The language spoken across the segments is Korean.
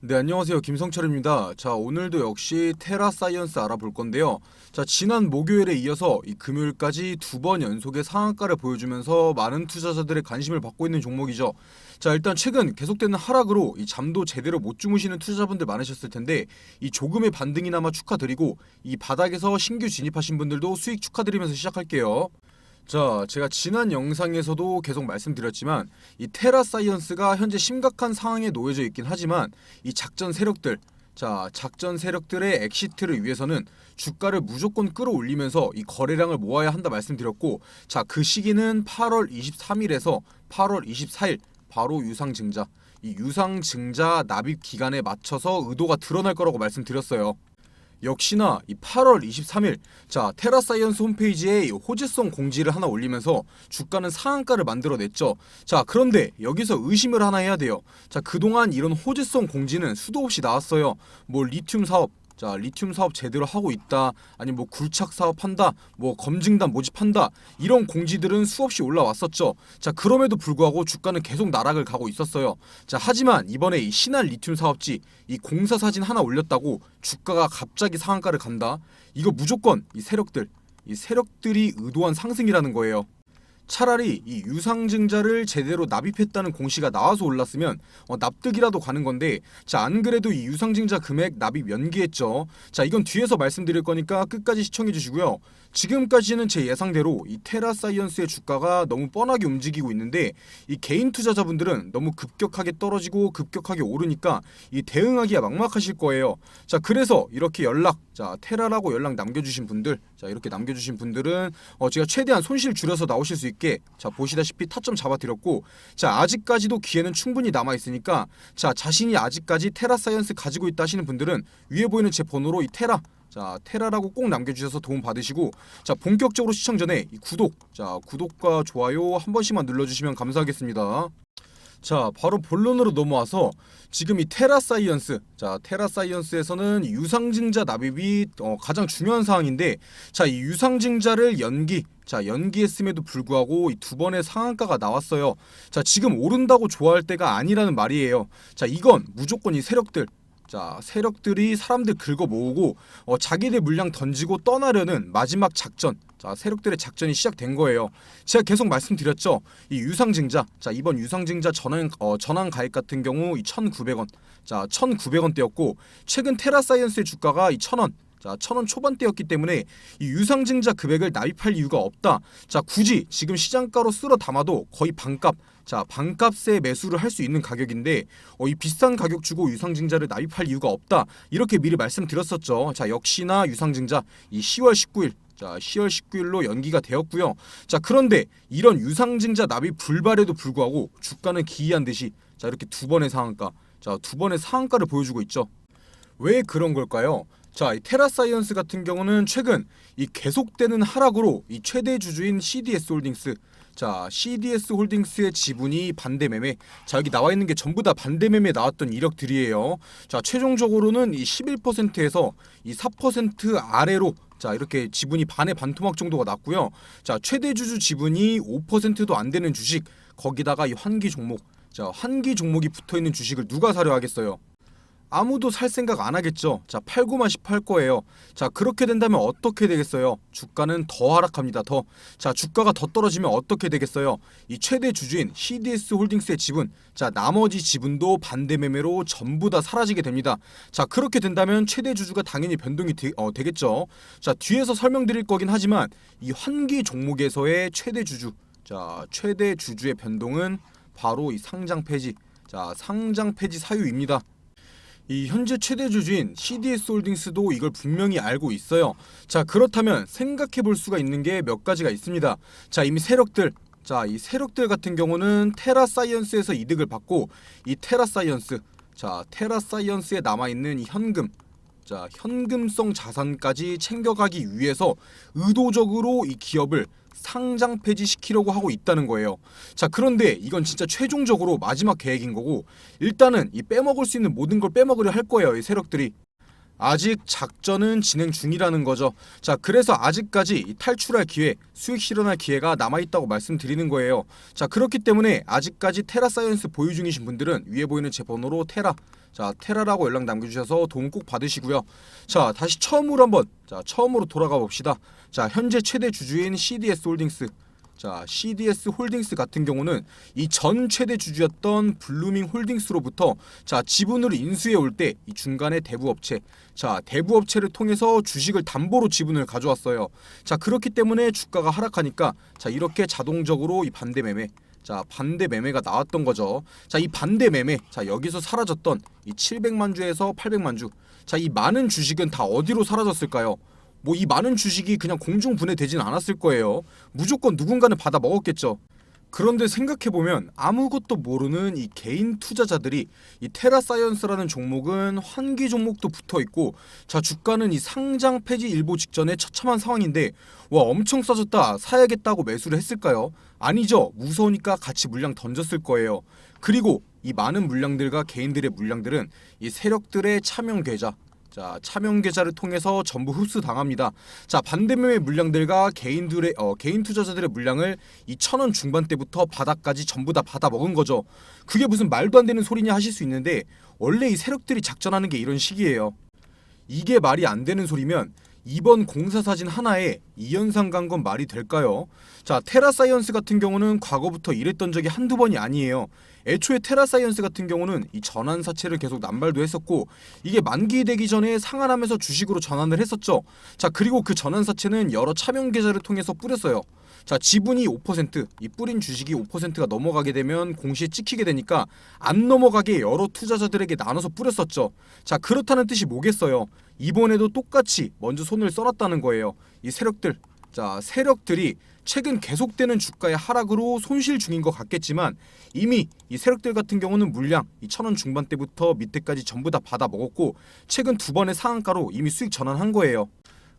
네, 안녕하세요. 김성철입니다. 자, 오늘도 역시 테라 사이언스 알아볼 건데요. 자, 지난 목요일에 이어서 이 금요일까지 두 번 연속의 상한가를 보여주면서 많은 투자자들의 관심을 받고 있는 종목이죠. 자, 일단 최근 계속되는 하락으로 이 잠도 제대로 못 주무시는 투자자분들 많으셨을 텐데 이 조금의 반등이나마 축하드리고 이 바닥에서 신규 진입하신 분들도 수익 축하드리면서 시작할게요. 자, 제가 지난 영상에서도 계속 말씀드렸지만 이 테라 사이언스가 현재 심각한 상황에 놓여져 있긴 하지만 이 작전 세력들 자, 작전 세력들의 엑시트를 위해서는 주가를 무조건 끌어올리면서 이 거래량을 모아야 한다 말씀드렸고 자, 그 시기는 8월 23일에서 8월 24일 바로 유상증자 이 유상증자 납입 기간에 맞춰서 의도가 드러날 거라고 말씀드렸어요. 역시나 이 8월 23일 자 테라사이언스 홈페이지에 이 호재성 공지를 하나 올리면서 주가는 상한가를 만들어냈죠. 자 그런데 여기서 의심을 하나 해야 돼요. 자 그동안 이런 호재성 공지는 수도 없이 나왔어요. 뭐 리튬 사업 자 리튬 사업 제대로 하고 있다. 아니 뭐 굴착 사업 한다. 뭐 검증단 모집한다. 이런 공지들은 수없이 올라왔었죠. 자 그럼에도 불구하고 주가는 계속 나락을 가고 있었어요. 자 하지만 이번에 이 신한 리튬 사업지 이 공사 사진 하나 올렸다고 주가가 갑자기 상한가를 간다? 이거 무조건 이 세력들 이 세력들이 의도한 상승이라는 거예요 차라리 이 유상증자를 제대로 납입했다는 공시가 나와서 올랐으면 어, 납득이라도 가는 건데 자 안 그래도 이 유상증자 금액 납입 연기했죠. 자 이건 뒤에서 말씀드릴 거니까 끝까지 시청해 주시고요. 지금까지는 제 예상대로 이 테라사이언스의 주가가 너무 뻔하게 움직이고 있는데 이 개인 투자자분들은 너무 급격하게 떨어지고 급격하게 오르니까 이 대응하기가 막막하실 거예요. 자 그래서 이렇게 연락 자 테라라고 연락 남겨주신 분들 자 이렇게 남겨주신 분들은 어 제가 최대한 손실 줄여서 나오실 수 있게 자 보시다시피 타점 잡아드렸고 자 아직까지도 기회는 충분히 남아 있으니까 자 자신이 아직까지 테라 사이언스 가지고 있다 하시는 분들은 위에 보이는 제 번호로 이 테라 자 테라라고 꼭 남겨주셔서 도움 받으시고 자 본격적으로 시청 전에 이 구독 자 구독과 좋아요 한 번씩만 눌러주시면 감사하겠습니다. 자 바로 본론으로 넘어와서 지금 이 테라 사이언스 자 테라 사이언스에서는 유상증자 납입이 어, 가장 중요한 사항인데 자 이 유상증자를 연기 자 연기했음에도 불구하고 이 두 번의 상한가가 나왔어요. 자 지금 오른다고 좋아할 때가 아니라는 말이에요. 자 이건 무조건 이 세력들 자 세력들이 사람들 긁어 모으고 어, 자기들 물량 던지고 떠나려는 마지막 작전. 자 세력들의 작전이 시작된 거예요. 제가 계속 말씀드렸죠. 이 유상증자. 자 이번 유상증자 전환 어, 전환 가액 같은 경우 이 1,900원. 자 1,900원대였고 최근 테라사이언스의 주가가 이 1,000원. 자, 천원 초반대였기 때문에 이 유상증자 금액을 납입할 이유가 없다. 자, 굳이 지금 시장가로 쓸어 담아도 거의 반값. 자, 반값에 매수를 할 수 있는 가격인데 어, 이 비싼 가격 주고 유상증자를 납입할 이유가 없다. 이렇게 미리 말씀드렸었죠. 자, 역시나 유상증자 이 10월 19일 자, 10월 19일로 연기가 되었고요. 자, 그런데 이런 유상증자 납입 불발에도 불구하고 주가는 기이한 듯이 자, 이렇게 두 번의 상한가. 자, 두 번의 상한가를 보여주고 있죠. 왜 그런 걸까요? 자, 이 테라사이언스 같은 경우는 최근 이 계속되는 하락으로 이 최대 주주인 CDS 홀딩스 자, CDS 홀딩스의 지분이 반대 매매. 자, 여기 나와 있는 게 전부 다 반대 매매 나왔던 이력들이에요. 자, 최종적으로는 이 11%에서 이 4% 아래로 자, 이렇게 지분이 반의 반토막 정도가 났고요. 자, 최대 주주 지분이 5%도 안 되는 주식. 거기다가 이 환기 종목. 자, 환기 종목이 붙어 있는 주식을 누가 사려 하겠어요? 아무도 살 생각 안 하겠죠. 자, 팔고만 싶할 거예요. 자, 그렇게 된다면 어떻게 되겠어요? 주가는 더 하락합니다. 더. 자, 주가가 더 떨어지면 어떻게 되겠어요? 이 최대 주주인 CDS 홀딩스의 지분, 자, 나머지 지분도 반대 매매로 전부 다 사라지게 됩니다. 자, 그렇게 된다면 최대 주주가 당연히 변동이 되, 어, 되겠죠. 자, 뒤에서 설명드릴 거긴 하지만 이 환기 종목에서의 최대 주주, 자, 최대 주주의 변동은 바로 이 상장 폐지. 자, 상장 폐지 사유입니다. 이 현재 최대 주주인 CDS 홀딩스도 이걸 분명히 알고 있어요. 자, 그렇다면 생각해 볼 수가 있는 게 몇 가지가 있습니다. 자, 이미 세력들 자, 이 세력들 같은 경우는 테라 사이언스에서 이득을 받고 이 테라 사이언스 자, 테라 사이언스에 남아 있는 이 현금 자, 현금성 자산까지 챙겨가기 위해서 의도적으로 이 기업을 상장 폐지시키려고 하고 있다는 거예요. 자, 그런데 이건 진짜 최종적으로 마지막 계획인 거고 일단은 이 빼먹을 수 있는 모든 걸 빼먹으려 할 거예요. 이 세력들이. 아직 작전은 진행 중이라는 거죠. 자, 그래서 아직까지 이 탈출할 기회, 수익 실현할 기회가 남아 있다고 말씀드리는 거예요. 자, 그렇기 때문에 아직까지 테라 사이언스 보유 중이신 분들은 위에 보이는 제 번호로 테라 자 테라라고 연락 남겨주셔서 도움 꼭 받으시고요. 자 다시 처음으로 한번 자 처음으로 돌아가 봅시다. 자 현재 최대 주주인 CDS 홀딩스 자 CDS 홀딩스 같은 경우는 이 전 최대 주주였던 블루밍 홀딩스로부터 자 지분을 인수해 올 때 이 중간에 대부 업체 자 대부 업체를 통해서 주식을 담보로 지분을 가져왔어요. 자 그렇기 때문에 주가가 하락하니까 자 이렇게 자동적으로 이 반대 매매 자 반대 매매가 나왔던 거죠. 자 이 반대 매매 자 여기서 사라졌던 이 700만 주에서 800만 주. 자 이 많은 주식은 다 어디로 사라졌을까요? 뭐 이 많은 주식이 그냥 공중 분해되진 않았을 거예요. 무조건 누군가는 받아 먹었겠죠. 그런데 생각해 보면 아무것도 모르는 이 개인 투자자들이 이 테라사이언스라는 종목은 환기 종목도 붙어 있고 자 주가는 이 상장 폐지 일보 직전에 처참한 상황인데 와 엄청 싸졌다 사야겠다고 매수를 했을까요? 아니죠 무서우니까 같이 물량 던졌을 거예요. 그리고 이 많은 물량들과 개인들의 물량들은 이 세력들의 차명 계좌 자 차명 계좌를 통해서 전부 흡수 당합니다. 자 반대매매 물량들과 개인들의 어, 개인 투자자들의 물량을 이 천 원 중반대부터 바닥까지 전부 다 받아 먹은 거죠. 그게 무슨 말도 안 되는 소리냐 하실 수 있는데 원래 이 세력들이 작전하는 게 이런 식이에요. 이게 말이 안 되는 소리면 이번 공사 사진 하나에 이 현상 간 건 말이 될까요? 자, 테라사이언스 같은 경우는 과거부터 이랬던 적이 한두 번이 아니에요. 애초에 테라사이언스 같은 경우는 이 전환 사채를 계속 남발도 했었고 이게 만기 되기 전에 상환하면서 주식으로 전환을 했었죠. 자, 그리고 그 전환 사채는 여러 차명 계좌를 통해서 뿌렸어요. 자, 지분이 5%, 이 뿌린 주식이 5%가 넘어가게 되면 공시에 찍히게 되니까 안 넘어가게 여러 투자자들에게 나눠서 뿌렸었죠. 자, 그렇다는 뜻이 뭐겠어요? 이번에도 똑같이 먼저 손을 써놨다는 거예요. 이 세력들. 자, 세력들이 최근 계속되는 주가의 하락으로 손실 중인 것 같겠지만 이미 이 세력들 같은 경우는 물량 이 천원 중반대부터 밑에까지 전부 다 받아 먹었고 최근 두 번의 상한가로 이미 수익 전환한 거예요.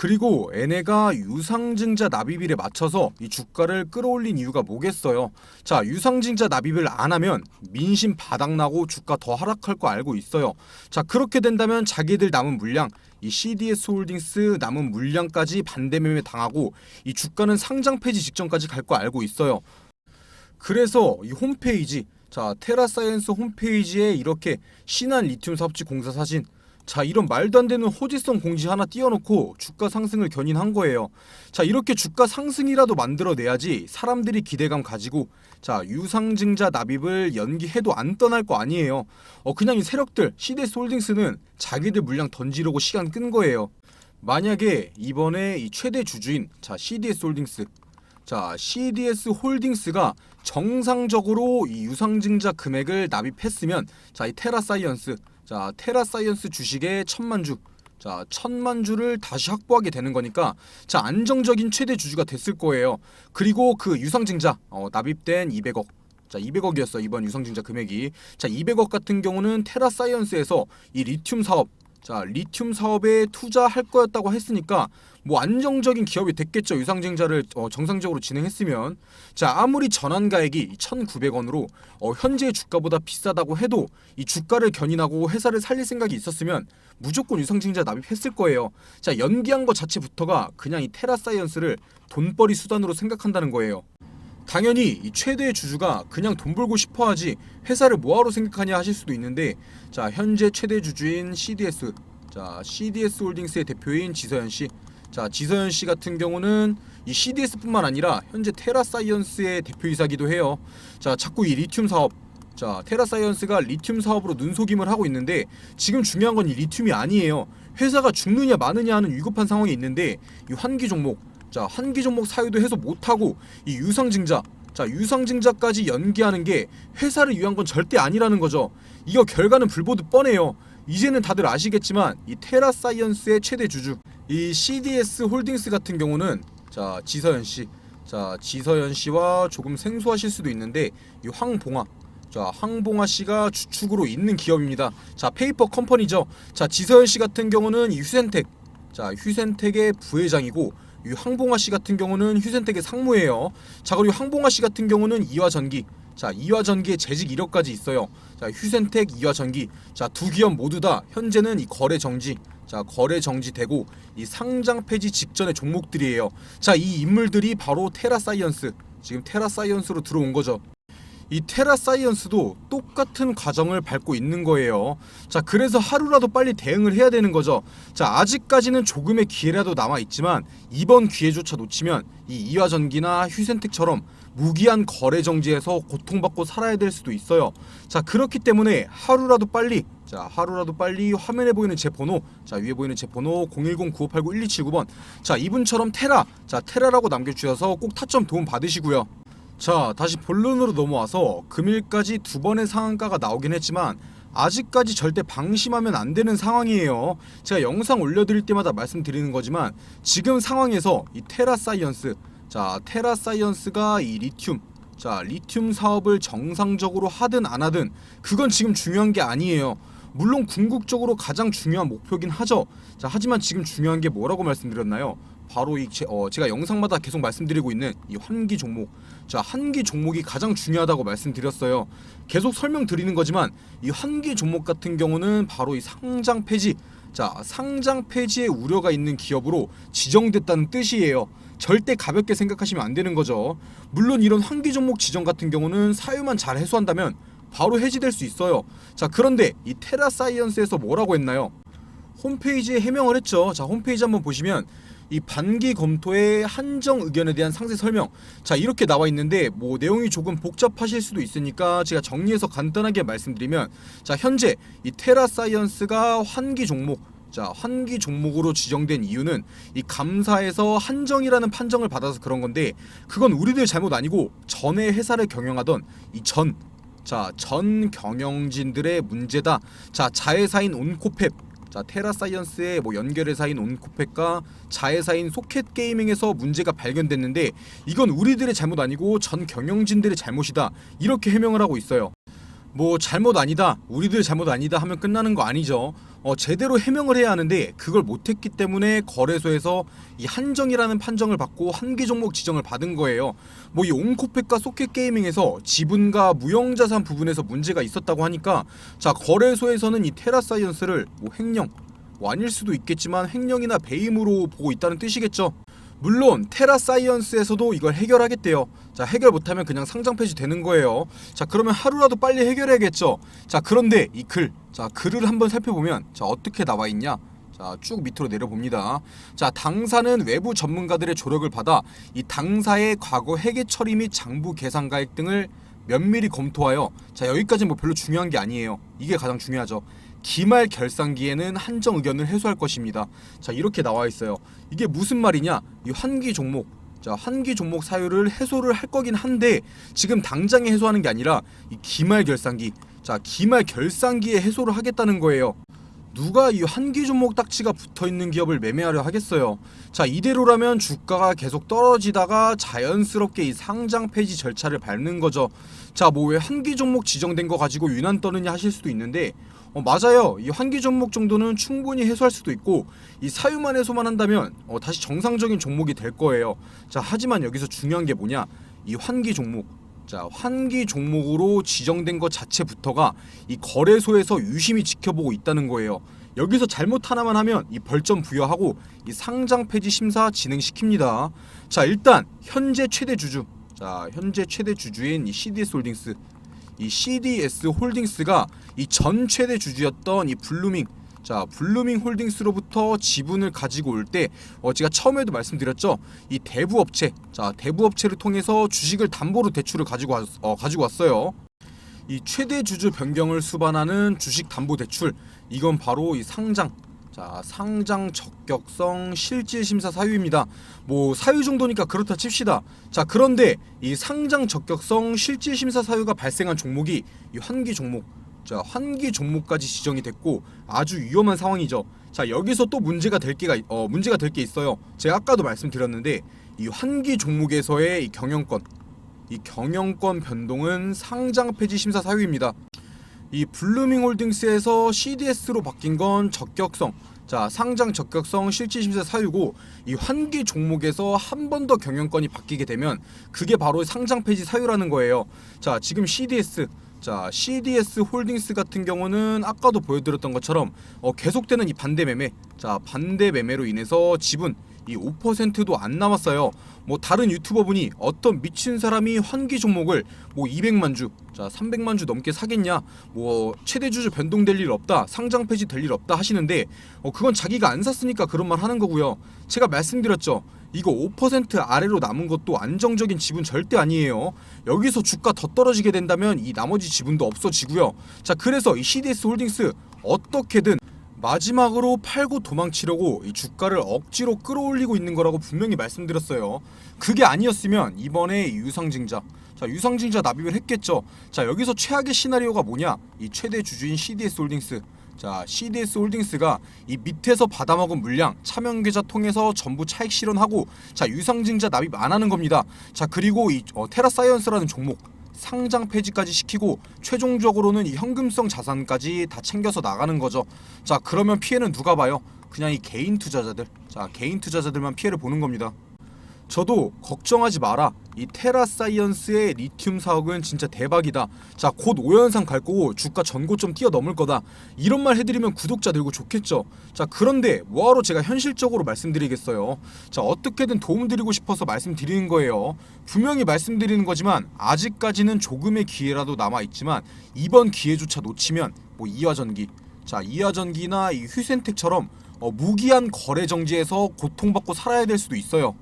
그리고 얘네가 유상증자 납입일에 맞춰서 이 주가를 끌어올린 이유가 뭐겠어요? 자, 유상증자 납입을 안 하면 민심 바닥나고 주가 더 하락할 거 알고 있어요. 자, 그렇게 된다면 자기들 남은 물량, 이 CDS 홀딩스 남은 물량까지 반대매매 당하고 이 주가는 상장 폐지 직전까지 갈 거 알고 있어요. 그래서 이 홈페이지, 자, 테라사이언스 홈페이지에 이렇게 신한 리튬 사업지 공사 사진 자 이런 말도 안 되는 호지성 공지 하나 띄워놓고 주가 상승을 견인한 거예요. 자 이렇게 주가 상승이라도 만들어내야지 사람들이 기대감 가지고 자 유상증자 납입을 연기해도 안 떠날 거 아니에요. 어 그냥 이 세력들 CDS 홀딩스는 자기들 물량 던지려고 시간 끈 거예요. 만약에 이번에 이 최대 주주인 자 CDS 홀딩스 자 CDS 홀딩스가 정상적으로 이 유상증자 금액을 납입했으면 자 이 테라사이언스 자 테라사이언스 주식의 천만 주. 자 천만 주를 다시 확보하게 되는 거니까 자 안정적인 최대 주주가 됐을 거예요. 그리고 그 유상증자 어, 납입된 200억. 자 200억이었어 이번 유상증자 금액이. 자 200억 같은 경우는 테라사이언스에서 이 리튬 사업 자 리튬 사업에 투자할 거였다고 했으니까 뭐 안정적인 기업이 됐겠죠. 유상증자를 어, 정상적으로 진행했으면. 자 아무리 전환가액이 1,900원으로 어, 현재 주가보다 비싸다고 해도 이 주가를 견인하고 회사를 살릴 생각이 있었으면 무조건 유상증자 납입했을 거예요. 자 연기한 것 자체부터가 그냥 이 테라사이언스를 돈벌이 수단으로 생각한다는 거예요 당연히 이 최대의 주주가 그냥 돈 벌고 싶어 하지 회사를 뭐하러 생각하냐 하실 수도 있는데 자 현재 최대 주주인 CDS 자 CDS 홀딩스의 대표인 지서연 씨. 자 지서연 씨 같은 경우는 이 CDS뿐만 아니라 현재 테라사이언스의 대표이사기도 해요. 자 자꾸 이 리튬 사업 자 테라사이언스가 리튬 사업으로 눈속임을 하고 있는데 지금 중요한 건 이 리튬이 아니에요. 회사가 죽느냐 마느냐 하는 위급한 상황이 있는데 이 환기 종목 자 환기 종목 사유도 해소 못하고 이 유상증자 자 유상증자까지 연기하는 게 회사를 위한 건 절대 아니라는 거죠. 이거 결과는 불보듯 뻔해요. 이제는 다들 아시겠지만 이 테라사이언스의 최대 주주 이 CDS 홀딩스 같은 경우는 자 지서연 씨, 자 지서연 씨와 조금 생소하실 수도 있는데 이 황봉아 자 황봉아 씨가 주축으로 있는 기업입니다. 자 페이퍼 컴퍼니죠. 자 지서연 씨 같은 경우는 이 휴센텍 자 휴센텍의 부회장이고 이 황봉아 씨 같은 경우는 휴센텍의 상무예요. 자 그리고 황봉아 씨 같은 경우는 이화 전기 자 이화 전기의 재직 이력까지 있어요. 자 휴센텍 이화 전기 자두 기업 모두 다 현재는 이 거래 정지 자 거래 정지되고 이 상장 폐지 직전의 종목들이에요. 자 이 인물들이 바로 테라사이언스 지금 테라사이언스로 들어온 거죠. 이 테라 사이언스도 똑같은 과정을 밟고 있는 거예요. 자, 그래서 하루라도 빨리 대응을 해야 되는 거죠. 자, 아직까지는 조금의 기회라도 남아 있지만 이번 기회조차 놓치면 이 이화전기나 휴센텍처럼 무기한 거래 정지에서 고통받고 살아야 될 수도 있어요. 자, 그렇기 때문에 하루라도 빨리 자, 하루라도 빨리 화면에 보이는 제 번호, 자, 위에 보이는 제 번호 010-9589-1279번. 자, 이분처럼 테라, 자, 테라라고 남겨 주셔서 꼭 타점 도움 받으시고요. 자, 다시 본론으로 넘어와서 금일까지 두 번의 상한가가 나오긴 했지만 아직까지 절대 방심하면 안 되는 상황이에요. 제가 영상 올려드릴 때마다 말씀드리는 거지만 지금 상황에서 이 테라사이언스, 자, 테라사이언스가 이 리튬, 자, 리튬 사업을 정상적으로 하든 안 하든 그건 지금 중요한 게 아니에요. 물론 궁극적으로 가장 중요한 목표긴 하죠. 자, 하지만 지금 중요한 게 뭐라고 말씀드렸나요? 바로 이 제, 어, 제가 영상마다 계속 말씀드리고 있는 이 환기 종목. 자, 환기 종목이 가장 중요하다고 말씀드렸어요. 계속 설명드리는 거지만 이 환기 종목 같은 경우는 바로 이 상장 폐지. 자, 상장 폐지의 우려가 있는 기업으로 지정됐다는 뜻이에요. 절대 가볍게 생각하시면 안 되는 거죠. 물론 이런 환기 종목 지정 같은 경우는 사유만 잘 해소한다면 바로 해지될 수 있어요. 자, 그런데 이 테라사이언스에서 뭐라고 했나요? 홈페이지에 해명을 했죠. 자, 홈페이지 한번 보시면 이 반기 검토의 한정 의견에 대한 상세 설명. 자, 이렇게 나와 있는데 뭐 내용이 조금 복잡하실 수도 있으니까 제가 정리해서 간단하게 말씀드리면 자, 현재 이 테라 사이언스가 환기 종목 자, 환기 종목으로 지정된 이유는 이 감사에서 한정이라는 판정을 받아서 그런 건데 그건 우리들 잘못 아니고 전에 회사를 경영하던 이전 자, 전 경영진들의 문제다. 자, 자회사인 온코펩 자 테라사이언스의 뭐 연결회사인 온코펙과 자회사인 소켓 게이밍에서 문제가 발견됐는데 이건 우리들의 잘못 아니고 전 경영진들의 잘못이다 이렇게 해명을 하고 있어요. 뭐 잘못 아니다 우리들 잘못 아니다 하면 끝나는 거 아니죠. 어, 제대로 해명을 해야 하는데 그걸 못했기 때문에 거래소에서 이 한정이라는 판정을 받고 한개 종목 지정을 받은 거예요. 뭐 이 온코펙과 소켓 게이밍에서 지분과 무형자산 부분에서 문제가 있었다고 하니까 자 거래소에서는 이 테라사이언스를 뭐 횡령 뭐 아닐 수도 있겠지만 횡령이나 배임으로 보고 있다는 뜻이겠죠. 물론 테라 사이언스에서도 이걸 해결하겠대요. 자 해결 못하면 그냥 상장 폐지 되는 거예요. 자 그러면 하루라도 빨리 해결해야겠죠. 자 그런데 이 글, 자 글을 한번 살펴보면 자 어떻게 나와 있냐? 자 쭉 밑으로 내려봅니다. 자 당사는 외부 전문가들의 조력을 받아 이 당사의 과거 회계 처리 및 장부 계산 가액 등을 면밀히 검토하여 자 여기까지는 뭐 별로 중요한 게 아니에요. 이게 가장 중요하죠. 기말 결산기에는 한정 의견을 해소할 것입니다. 자 이렇게 나와 있어요. 이게 무슨 말이냐? 이 환기 종목 자 환기 종목 사유를 해소를 할 거긴 한데 지금 당장에 해소하는 게 아니라 이 기말 결산기 자 기말 결산기에 해소를 하겠다는 거예요. 누가 이 환기 종목 딱지가 붙어 있는 기업을 매매하려 하겠어요. 자 이대로라면 주가가 계속 떨어지다가 자연스럽게 이 상장 폐지 절차를 밟는 거죠. 자 뭐왜 환기 종목 지정된 거 가지고 유난 떠느냐 하실 수도 있는데 어, 맞아요. 이 환기 종목 정도는 충분히 해소할 수도 있고 이 사유만 해소만 한다면 어, 다시 정상적인 종목이 될 거예요. 자 하지만 여기서 중요한 게 뭐냐? 이 환기 종목 자 환기 종목으로 지정된 것 자체부터가 이 거래소에서 유심히 지켜보고 있다는 거예요. 여기서 잘못 하나만 하면 이 벌점 부여하고 이 상장 폐지 심사 진행시킵니다. 자 일단 현재 최대 주주 자 현재 최대 주주인 이 CDS 홀딩스 이 CDS 홀딩스가 이 전 최대 주주였던 이 블루밍 자 블루밍 홀딩스로부터 지분을 가지고 올때 어, 제가 처음에도 말씀드렸죠 이 대부 업체 자 대부 업체를 통해서 주식을 담보로 대출을 가지고 왔, 어, 가지고 왔어요 이 최대 주주 변경을 수반하는 주식 담보 대출 이건 바로 이 상장 자 상장 적격성 실질 심사 사유입니다. 뭐 사유 정도니까 그렇다 칩시다. 자 그런데 이 상장 적격성 실질 심사 사유가 발생한 종목이 이 환기 종목. 자 환기 종목까지 지정이 됐고 아주 위험한 상황이죠. 자 여기서 또 문제가 될 게가 있- 어 문제가 될 게 있어요. 제가 아까도 말씀드렸는데 이 환기 종목에서의 이 경영권 이 경영권 변동은 상장 폐지 심사 사유입니다. 이 블루밍 홀딩스에서 CDS로 바뀐 건 적격성. 자, 상장 적격성 실질 심사 사유고 이 환기 종목에서 한 번 더 경영권이 바뀌게 되면 그게 바로 상장 폐지 사유라는 거예요. 자, 지금 CDS 자, CDS 홀딩스 같은 경우는 아까도 보여드렸던 것처럼 어, 계속되는 이 반대 매매. 자, 반대 매매로 인해서 지분 이이 5%도 안 남았어요. 뭐 다른 유튜버분이 어떤 미친 사람이 환기 종목을 뭐 200만 주, 자 300만 주 넘게 사겠냐, 뭐 최대 주주 변동될 일 없다, 상장 폐지 될 일 없다 하시는데 어 그건 자기가 안 샀으니까 그런 말 하는 거고요. 제가 말씀드렸죠. 이거 5% 아래로 남은 것도 안정적인 지분 절대 아니에요. 여기서 주가 더 떨어지게 된다면 이 나머지 지분도 없어지고요. 자 그래서 이 CDS 홀딩스 어떻게든 마지막으로 팔고 도망치려고 이 주가를 억지로 끌어올리고 있는 거라고 분명히 말씀드렸어요. 그게 아니었으면 이번에 이 유상증자 자 유상증자 납입을 했겠죠. 자 여기서 최악의 시나리오가 뭐냐? 이 최대 주주인 CDS 홀딩스 자 CDS 홀딩스가 이 밑에서 받아먹은 물량 차명 계좌 통해서 전부 차익 실현하고 자 유상증자 납입 안 하는 겁니다. 자 그리고 이 어, 테라사이언스라는 종목 상장 폐지까지 시키고 최종적으로는 이 현금성 자산까지 다 챙겨서 나가는 거죠. 자 그러면 피해는 누가 봐요? 그냥 이 개인 투자자들. 자 개인 투자자들만 피해를 보는 겁니다. 저도 걱정하지 마라. 이 테라사이언스의 리튬 사업은 진짜 대박이다. 자, 곧 5연상 갈 거고 주가 전고점 뛰어넘을 거다. 이런 말 해드리면 구독자 늘고 좋겠죠. 자, 그런데 뭐하러 제가 현실적으로 말씀드리겠어요. 자, 어떻게든 도움드리고 싶어서 말씀드리는 거예요. 분명히 말씀드리는 거지만 아직까지는 조금의 기회라도 남아 있지만 이번 기회조차 놓치면 뭐 이화전기, 자 이화전기나 이 휴센텍처럼 어, 무기한 거래 정지에서 고통받고 살아야 될 수도 있어요.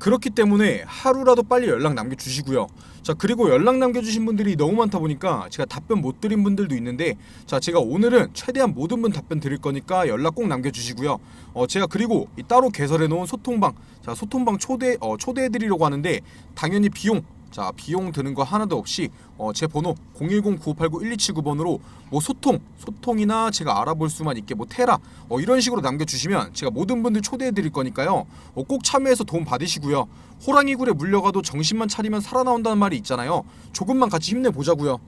그렇기 때문에 하루라도 빨리 연락 남겨주시고요. 자 그리고 연락 남겨주신 분들이 너무 많다 보니까 제가 답변 못 드린 분들도 있는데 자 제가 오늘은 최대한 모든 분 답변 드릴 거니까 연락 꼭 남겨주시고요. 어 제가 그리고 이 따로 개설해 놓은 소통방 자 소통방 초대 어 초대해 드리려고 하는데 당연히 비용 자 비용 드는 거 하나도 없이 어, 제 번호 010-9589-1279번으로 뭐 소통 소통이나 제가 알아볼 수만 있게 뭐 테라 어, 이런 식으로 남겨주시면 제가 모든 분들 초대해 드릴 거니까요. 어, 꼭 참여해서 도움 받으시고요. 호랑이 굴에 물려가도 정신만 차리면 살아나온다는 말이 있잖아요. 조금만 같이 힘내 보자고요